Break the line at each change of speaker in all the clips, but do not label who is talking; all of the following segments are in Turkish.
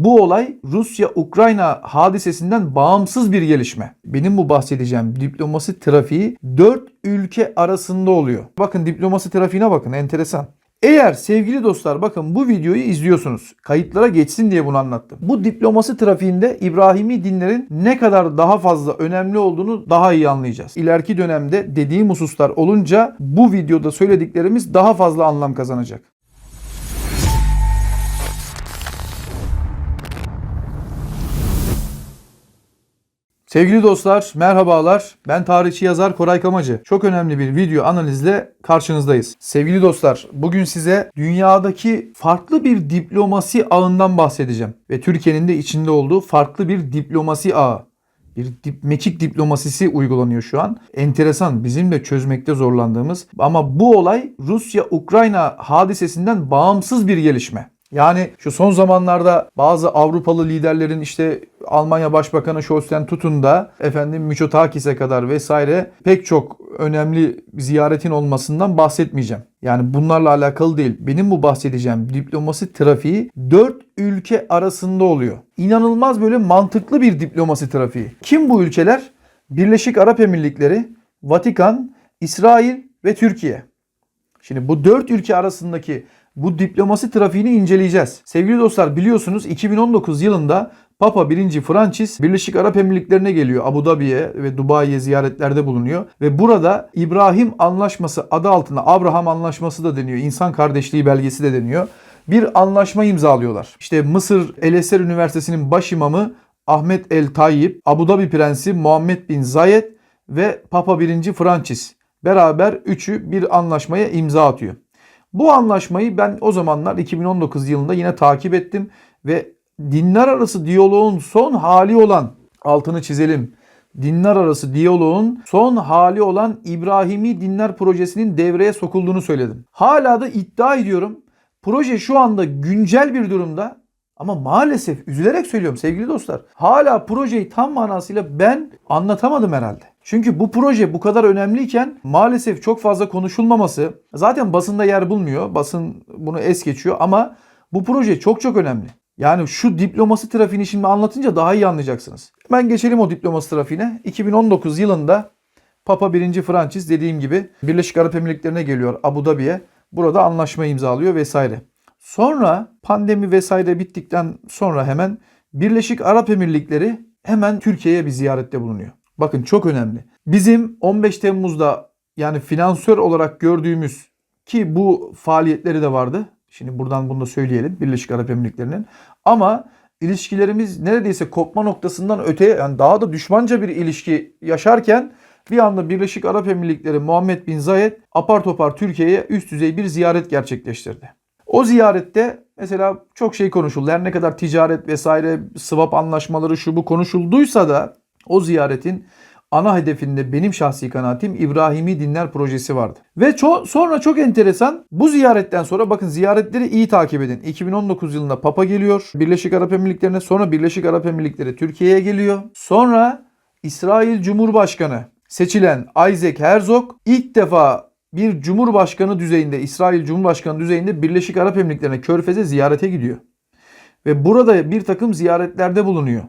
Bu olay Rusya-Ukrayna hadisesinden bağımsız bir gelişme. Benim bu bahsedeceğim diplomasi trafiği 4 ülke arasında oluyor. Bakın diplomasi trafiğine bakın enteresan. Eğer sevgili dostlar bakın bu videoyu izliyorsunuz. Kayıtlara geçsin diye bunu anlattım. Bu diplomasi trafiğinde İbrahimi dinlerin ne kadar daha fazla önemli olduğunu daha iyi anlayacağız. İleriki dönemde dediğim hususlar olunca bu videoda söylediklerimiz daha fazla anlam kazanacak. Sevgili dostlar, merhabalar. Ben tarihçi yazar Koray Kamacı. Çok önemli bir video analizle karşınızdayız. Sevgili dostlar, bugün size dünyadaki farklı bir diplomasi ağından bahsedeceğim. Ve Türkiye'nin de içinde olduğu farklı bir diplomasi ağı. Bir dip, mekik diplomasisi uygulanıyor şu an. Enteresan, bizim de çözmekte zorlandığımız. Ama bu olay Rusya-Ukrayna hadisesinden bağımsız bir gelişme. Yani şu son zamanlarda bazı Avrupalı liderlerin işte Almanya Başbakanı Scholz'ten tutun da efendim Mitsotakis'e kadar vesaire pek çok önemli ziyaretin olmasından bahsetmeyeceğim. Yani bunlarla alakalı değil. Benim bu bahsedeceğim diplomasi trafiği 4 ülke arasında oluyor. İnanılmaz böyle mantıklı bir diplomasi trafiği. Kim bu ülkeler? Birleşik Arap Emirlikleri, Vatikan, İsrail ve Türkiye. Şimdi bu 4 ülke arasındaki bu diplomasi trafiğini inceleyeceğiz. Sevgili dostlar biliyorsunuz 2019 yılında Papa 1. Francis Birleşik Arap Emirlikleri'ne geliyor. Abu Dhabi'ye ve Dubai'ye ziyaretlerde bulunuyor. Ve burada İbrahim Anlaşması adı altında Abraham Anlaşması da deniyor. İnsan kardeşliği belgesi de deniyor. Bir anlaşma imzalıyorlar. İşte Mısır El Eser Üniversitesi'nin baş imamı Ahmet El Tayyip, Abu Dhabi Prensi Muhammed Bin Zayed ve Papa 1. Francis beraber üçü bir anlaşmaya imza atıyor. Bu anlaşmayı ben o zamanlar 2019 yılında yine takip ettim ve dinler arası diyaloğun son hali olan altını çizelim. Dinler arası diyaloğun son hali olan İbrahimi Dinler Projesi'nin devreye sokulduğunu söyledim. Hala da iddia ediyorum. Proje şu anda güncel bir durumda ama maalesef üzülerek söylüyorum sevgili dostlar. Hala projeyi tam manasıyla ben anlatamadım herhalde. Çünkü bu proje bu kadar önemliyken maalesef çok fazla konuşulmaması zaten basında yer bulmuyor. Basın bunu es geçiyor ama bu proje çok çok önemli. Yani şu diplomasi trafiğini şimdi anlatınca daha iyi anlayacaksınız. Hemen geçelim o diplomasi trafiğine. 2019 yılında Papa 1. Francis dediğim gibi Birleşik Arap Emirlikleri'ne geliyor Abu Dhabi'ye. Burada anlaşma imzalıyor vesaire. Sonra pandemi vesaire bittikten sonra hemen Birleşik Arap Emirlikleri hemen Türkiye'ye bir ziyarette bulunuyor. Bakın çok önemli. Bizim 15 Temmuz'da yani finansör olarak gördüğümüz ki bu faaliyetleri de vardı. Şimdi buradan bunu da söyleyelim Birleşik Arap Emirlikleri'nin. Ama ilişkilerimiz neredeyse kopma noktasından öteye yani daha da düşmanca bir ilişki yaşarken bir anda Birleşik Arap Emirlikleri Muhammed Bin Zayed apar topar Türkiye'ye üst düzey bir ziyaret gerçekleştirdi. O ziyarette mesela çok şey konuşuldu. Her ne kadar ticaret vesaire swap anlaşmaları şu bu konuşulduysa da o ziyaretin ana hedefinde benim şahsi kanaatim İbrahimi Dinler Projesi vardı. Ve ço- sonra çok enteresan bu ziyaretten sonra bakın ziyaretleri iyi takip edin. 2019 yılında Papa geliyor Birleşik Arap Emirlikleri'ne sonra Birleşik Arap Emirlikleri Türkiye'ye geliyor. Sonra İsrail Cumhurbaşkanı seçilen Isaac Herzog ilk defa bir cumhurbaşkanı düzeyinde, İsrail Cumhurbaşkanı düzeyinde Birleşik Arap Emirlikleri'ne Körfez'e ziyarete gidiyor. Ve burada bir takım ziyaretlerde bulunuyor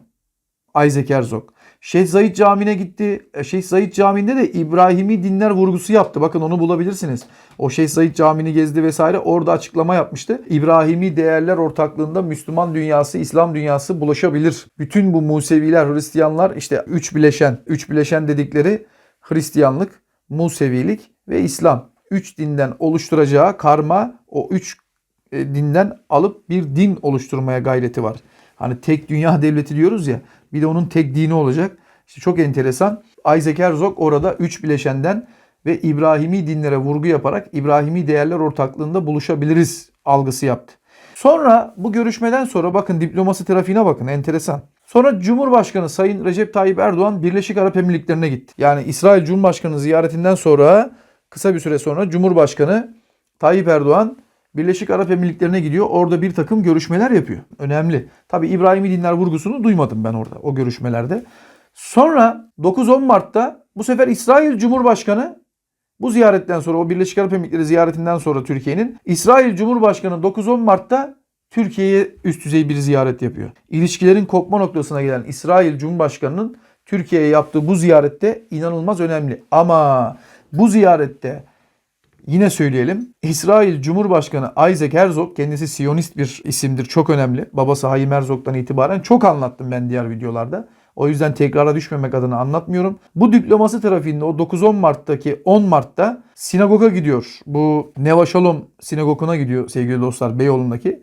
Isaac Herzog. Şeyh Zayid Camii'ne gitti. E, Şeyh Zayid Camii'nde de İbrahimi dinler vurgusu yaptı. Bakın onu bulabilirsiniz. O Şeyh Zayid Camii'ni gezdi vesaire. Orada açıklama yapmıştı. İbrahimi değerler ortaklığında Müslüman dünyası, İslam dünyası bulaşabilir. Bütün bu Museviler, Hristiyanlar işte üç bileşen, üç bileşen dedikleri Hristiyanlık, Musevilik ve İslam. Üç dinden oluşturacağı karma o üç e, dinden alıp bir din oluşturmaya gayreti var. Hani tek dünya devleti diyoruz ya bir de onun tek dini olacak. İşte çok enteresan. Isaac Herzog orada üç bileşenden ve İbrahimi dinlere vurgu yaparak İbrahimi değerler ortaklığında buluşabiliriz algısı yaptı. Sonra bu görüşmeden sonra bakın diplomasi trafiğine bakın enteresan. Sonra Cumhurbaşkanı Sayın Recep Tayyip Erdoğan Birleşik Arap Emirlikleri'ne gitti. Yani İsrail Cumhurbaşkanı ziyaretinden sonra kısa bir süre sonra Cumhurbaşkanı Tayyip Erdoğan Birleşik Arap Emirlikleri'ne gidiyor. Orada bir takım görüşmeler yapıyor. Önemli. Tabi İbrahimi dinler vurgusunu duymadım ben orada o görüşmelerde. Sonra 9-10 Mart'ta bu sefer İsrail Cumhurbaşkanı bu ziyaretten sonra o Birleşik Arap Emirlikleri ziyaretinden sonra Türkiye'nin İsrail Cumhurbaşkanı 9-10 Mart'ta Türkiye'ye üst düzey bir ziyaret yapıyor. İlişkilerin kopma noktasına gelen İsrail Cumhurbaşkanı'nın Türkiye'ye yaptığı bu ziyarette inanılmaz önemli. Ama bu ziyarette yine söyleyelim. İsrail Cumhurbaşkanı Isaac Herzog kendisi Siyonist bir isimdir. Çok önemli. Babası Hayim Herzog'dan itibaren çok anlattım ben diğer videolarda. O yüzden tekrara düşmemek adına anlatmıyorum. Bu diplomasi trafiğinde o 9-10 Mart'taki 10 Mart'ta sinagoga gidiyor. Bu Neva Shalom sinagoguna gidiyor sevgili dostlar Beyoğlu'ndaki.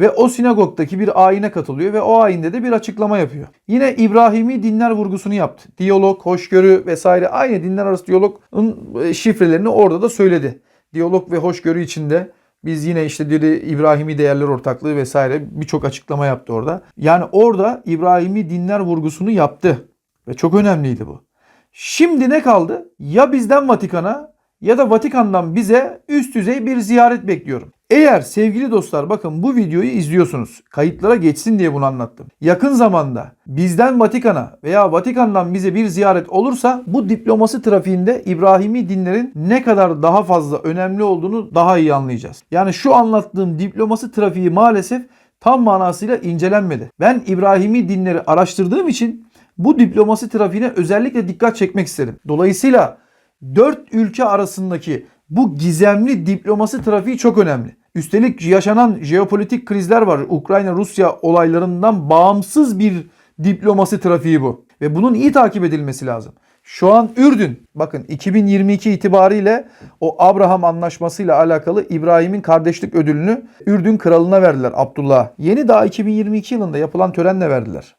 Ve o sinagogdaki bir ayine katılıyor ve o ayinde de bir açıklama yapıyor. Yine İbrahimi dinler vurgusunu yaptı. Diyalog, hoşgörü vesaire aynı dinler arası diyalogun e, şifrelerini orada da söyledi. Diyalog ve hoşgörü içinde biz yine işte dedi İbrahimi değerler ortaklığı vesaire birçok açıklama yaptı orada. Yani orada İbrahimi dinler vurgusunu yaptı. Ve çok önemliydi bu. Şimdi ne kaldı? Ya bizden Vatikan'a ya da Vatikan'dan bize üst düzey bir ziyaret bekliyorum. Eğer sevgili dostlar bakın bu videoyu izliyorsunuz. Kayıtlara geçsin diye bunu anlattım. Yakın zamanda bizden Vatikan'a veya Vatikan'dan bize bir ziyaret olursa bu diplomasi trafiğinde İbrahimi dinlerin ne kadar daha fazla önemli olduğunu daha iyi anlayacağız. Yani şu anlattığım diplomasi trafiği maalesef tam manasıyla incelenmedi. Ben İbrahimi dinleri araştırdığım için bu diplomasi trafiğine özellikle dikkat çekmek istedim. Dolayısıyla dört ülke arasındaki bu gizemli diplomasi trafiği çok önemli. Üstelik yaşanan jeopolitik krizler var. Ukrayna-Rusya olaylarından bağımsız bir diplomasi trafiği bu. Ve bunun iyi takip edilmesi lazım. Şu an Ürdün, bakın 2022 itibariyle o Abraham anlaşmasıyla alakalı İbrahim'in kardeşlik ödülünü Ürdün kralına verdiler Abdullah. Yeni daha 2022 yılında yapılan törenle verdiler.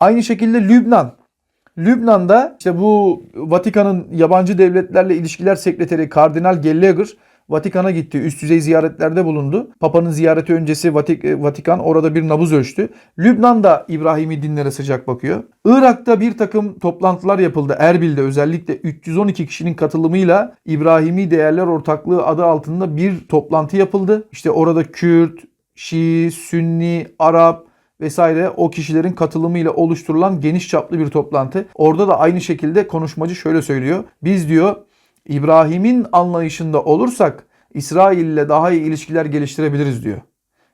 Aynı şekilde Lübnan. Lübnan'da işte bu Vatikan'ın yabancı devletlerle ilişkiler sekreteri Kardinal Gallagher Vatikan'a gitti. Üst düzey ziyaretlerde bulundu. Papa'nın ziyareti öncesi Vatik- Vatikan orada bir nabız ölçtü. Lübnan'da İbrahimi dinlere sıcak bakıyor. Irak'ta bir takım toplantılar yapıldı. Erbil'de özellikle 312 kişinin katılımıyla İbrahimi Değerler Ortaklığı adı altında bir toplantı yapıldı. İşte orada Kürt, Şii, Sünni, Arap, vesaire o kişilerin katılımıyla oluşturulan geniş çaplı bir toplantı. Orada da aynı şekilde konuşmacı şöyle söylüyor. Biz diyor İbrahim'in anlayışında olursak İsrail ile daha iyi ilişkiler geliştirebiliriz diyor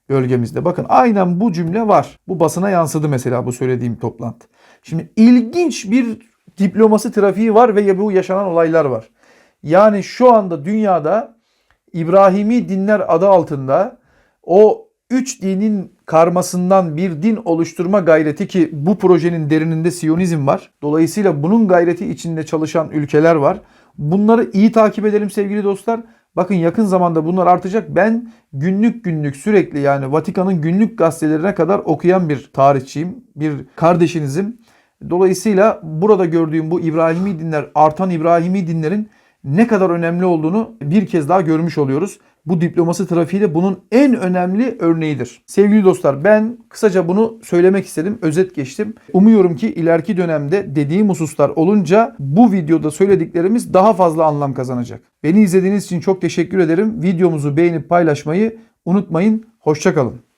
bölgemizde. Bakın aynen bu cümle var. Bu basına yansıdı mesela bu söylediğim toplantı. Şimdi ilginç bir diplomasi trafiği var ve bu yaşanan olaylar var. Yani şu anda dünyada İbrahimi dinler adı altında o üç dinin karmasından bir din oluşturma gayreti ki bu projenin derininde Siyonizm var. Dolayısıyla bunun gayreti içinde çalışan ülkeler var. Bunları iyi takip edelim sevgili dostlar. Bakın yakın zamanda bunlar artacak. Ben günlük günlük sürekli yani Vatikan'ın günlük gazetelerine kadar okuyan bir tarihçiyim. Bir kardeşinizim. Dolayısıyla burada gördüğüm bu İbrahimi dinler, artan İbrahimi dinlerin ne kadar önemli olduğunu bir kez daha görmüş oluyoruz. Bu diplomasi trafiği de bunun en önemli örneğidir. Sevgili dostlar ben kısaca bunu söylemek istedim. Özet geçtim. Umuyorum ki ileriki dönemde dediğim hususlar olunca bu videoda söylediklerimiz daha fazla anlam kazanacak. Beni izlediğiniz için çok teşekkür ederim. Videomuzu beğenip paylaşmayı unutmayın. Hoşçakalın.